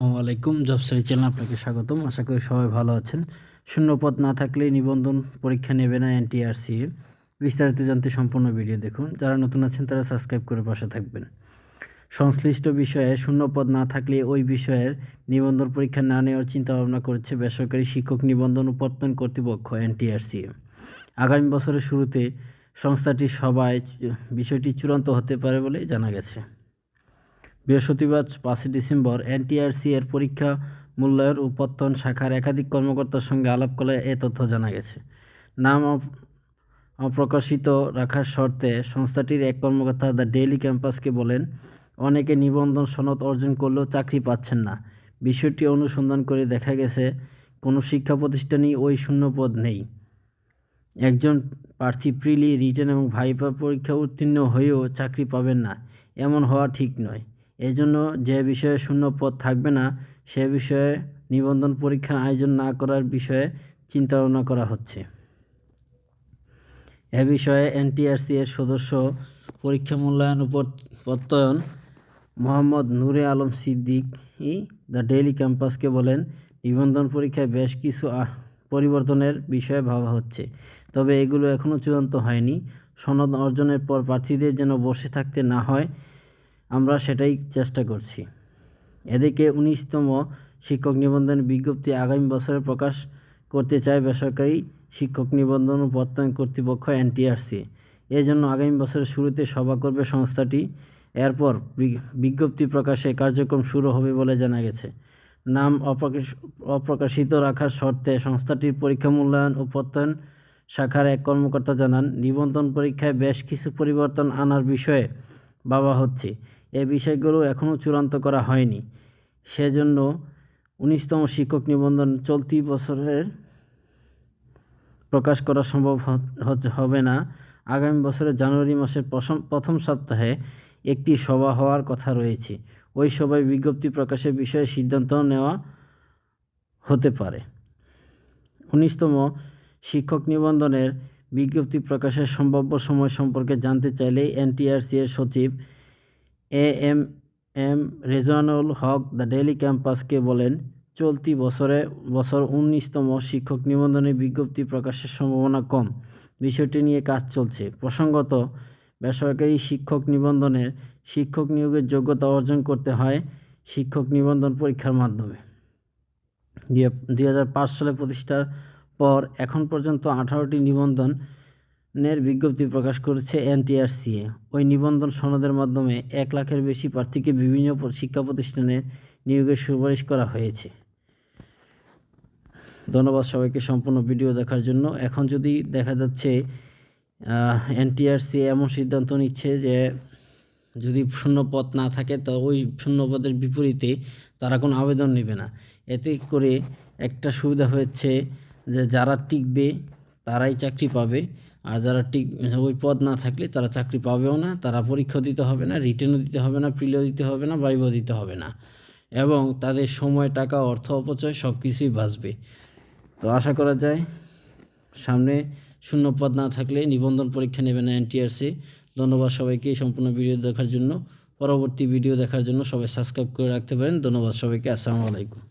আসসালামু আলাইকুম, job study channel আপনাকে স্বাগতম। আশা করি সবাই ভালো আছেন। শূন্যপদ না থাকলে নিবন্ধন পরীক্ষা নেবে না এনটিআরসি বিস্তারিত জানতে সম্পূর্ণ ভিডিও দেখুন। যারা নতুন আছেন, তারা সাবস্ক্রাইব করে পাশে থাকবেন। সংশ্লিষ্ট বিষয়ে শূন্যপদ না থাকলে ওই বিষয়ের নিবন্ধন পরীক্ষা না নেওয়ার চিন্তা ভাবনা করছে বেসরকারি শিক্ষক নিবন্ধন ও প্রত্যয়ন কর্তৃপক্ষ এনটিআরসি আগামী বছরের শুরুতে সংস্থাটির সভায় বিষয়টি চূড়ান্ত হতে পারে বলে জানা গেছে। বৃহস্পতিবার পাঁচই ডিসেম্বর এনটিআরসি এর পরীক্ষা মূল্যায়ন ও প্রত্যয়ন শাখার একাধিক কর্মকর্তার সঙ্গে আলাপ করে এ তথ্য জানা গেছে। নাম অপ্রকাশিত রাখার শর্তে সংস্থাটির এক কর্মকর্তা দ্য ডেইলি ক্যাম্পাসকে বলেন, অনেকে নিবন্ধন সনদ অর্জন করলেও চাকরি পাচ্ছেন না। বিষয়টি অনুসন্ধান করে দেখা গেছে, কোনো শিক্ষা প্রতিষ্ঠানই ওই শূন্যপদ নেই। একজন প্রার্থী প্রিলি, রিটেন এবং ভাইপা পরীক্ষা উত্তীর্ণ হয়েও চাকরি পাবেন না। এমন হওয়া ঠিক নয়। এজন্য যে বিষয়ে শূন্য পদ থাকবে না, সে বিষয়ে নিবন্ধন পরীক্ষার আয়োজন না করার বিষয়ে চিন্তা ভাবনা করা হচ্ছে। এ বিষয়ে এনটিআরসি এর সদস্য পরীক্ষা মূল্যায়ন ও প্রত- প্রত্যয়ন মোহাম্মদ নূরে আলম সিদ্দিক ই দ্য ডেইলি ক্যাম্পাসকে বলেন, নিবন্ধন পরীক্ষায় বেশ কিছু পরিবর্তনের বিষয়ে ভাবা হচ্ছে, তবে এগুলো এখনও চূড়ান্ত হয়নি। সনদ অর্জনের পর প্রার্থীদের যেন বসে থাকতে না হয় আমরা সেটাই চেষ্টা করছি। এদিকে উনিশতম শিক্ষক নিবন্ধন বিজ্ঞপ্তি আগামী বছরে প্রকাশ করতে চায় বেসরকারি শিক্ষক নিবন্ধন ও প্রত্যয়ন কর্তৃপক্ষ এনটিআরসি। এজন্য আগামী বছরের শুরুতে সভা করবে সংস্থাটি। এরপর বিজ্ঞপ্তি প্রকাশে কার্যক্রম শুরু হবে বলে জানা গেছে। নাম অপ্রকাশ, অপ্রকাশিত রাখার শর্তে সংস্থাটির পরীক্ষা মূল্যায়ন ও প্রত্যয়ন শাখার এক কর্মকর্তা জানান, নিবন্ধন পরীক্ষায় বেশ কিছু পরিবর্তন আনার বিষয়ে ভাবা হচ্ছে। এ বিষয়গুলো এখনও চূড়ান্ত করা হয়নি। সেজন্য উনিশতম শিক্ষক নিবন্ধন চলতি বছরের প্রকাশ করা সম্ভব হবে না। আগামী বছরের জানুয়ারি মাসের প্রথম প্রথম সপ্তাহে একটি সভা হওয়ার কথা রয়েছে। ওই সভায় বিজ্ঞপ্তি প্রকাশের বিষয়ে সিদ্ধান্ত নেওয়া হতে পারে। উনিশতম শিক্ষক নিবন্ধনের বিজ্ঞপ্তি প্রকাশের সম্ভাব্য সময় সম্পর্কে জানতে চাইলে এনটিআরসি এর সচিব A M M Rezanul Haque the daily ক্যাম্পাসকে বলেন, চলতি বছরে বছর উনিশতম শিক্ষক নিবন্ধনের বিজ্ঞপ্তি প্রকাশের সম্ভাবনা কম। বিষয়টি নিয়ে কাজ চলছে। প্রসঙ্গত, বেসরকারি শিক্ষক নিবন্ধনের শিক্ষক নিয়োগের যোগ্যতা অর্জন করতে হয় শিক্ষক নিবন্ধন পরীক্ষার মাধ্যমে। দুই হাজার পাঁচ সালে প্রতিষ্ঠার পর এখন পর্যন্ত আঠারোটি নিবন্ধনের বিজ্ঞপ্তি প্রকাশ করেছে এনটিআরসিএ ওই নিবন্ধন সনদের মাধ্যমে এক লাখের বেশি প্রার্থীকে বিভিন্ন শিক্ষা প্রতিষ্ঠানে নিয়োগের সুপারিশ করা হয়েছে। ধন্যবাদ সবাইকে সম্পূর্ণ ভিডিও দেখার জন্য। এখন যদি দেখা যাচ্ছে এনটিআরসি এমন সিদ্ধান্ত নিচ্ছে যে যদি শূন্য পদ না থাকে, তো ওই শূন্য পদের বিপরীতে তারা কোনো আবেদন নেবে না। এতে করে একটা সুবিধা হয়েছে যে যারা টিকবে তারাই চাকরি পাবে। আর যারা টিক ওই পদ না থাকলে তারা চাকরি পাবেও না, তারা পরীক্ষা দিতে হবে না, রিটেনও দিতে হবে না প্রিলিও দিতে হবে না বাইবও দিতে হবে না। এবং তাদের সময়, টাকা, অর্থ, অপচয় সব কিছুই বাঁচবে। তো আশা করা যায়, সামনে শূন্য পদ না থাকলে নিবন্ধন পরীক্ষা নেবে না এনটিআরসি। ধন্যবাদ সবাইকে সম্পূর্ণ ভিডিও দেখার জন্য। পরবর্তী ভিডিও দেখার জন্য সবাই সাবস্ক্রাইব করে রাখতে পারেন। ধন্যবাদ সবাইকে। আসসালামু আলাইকুম।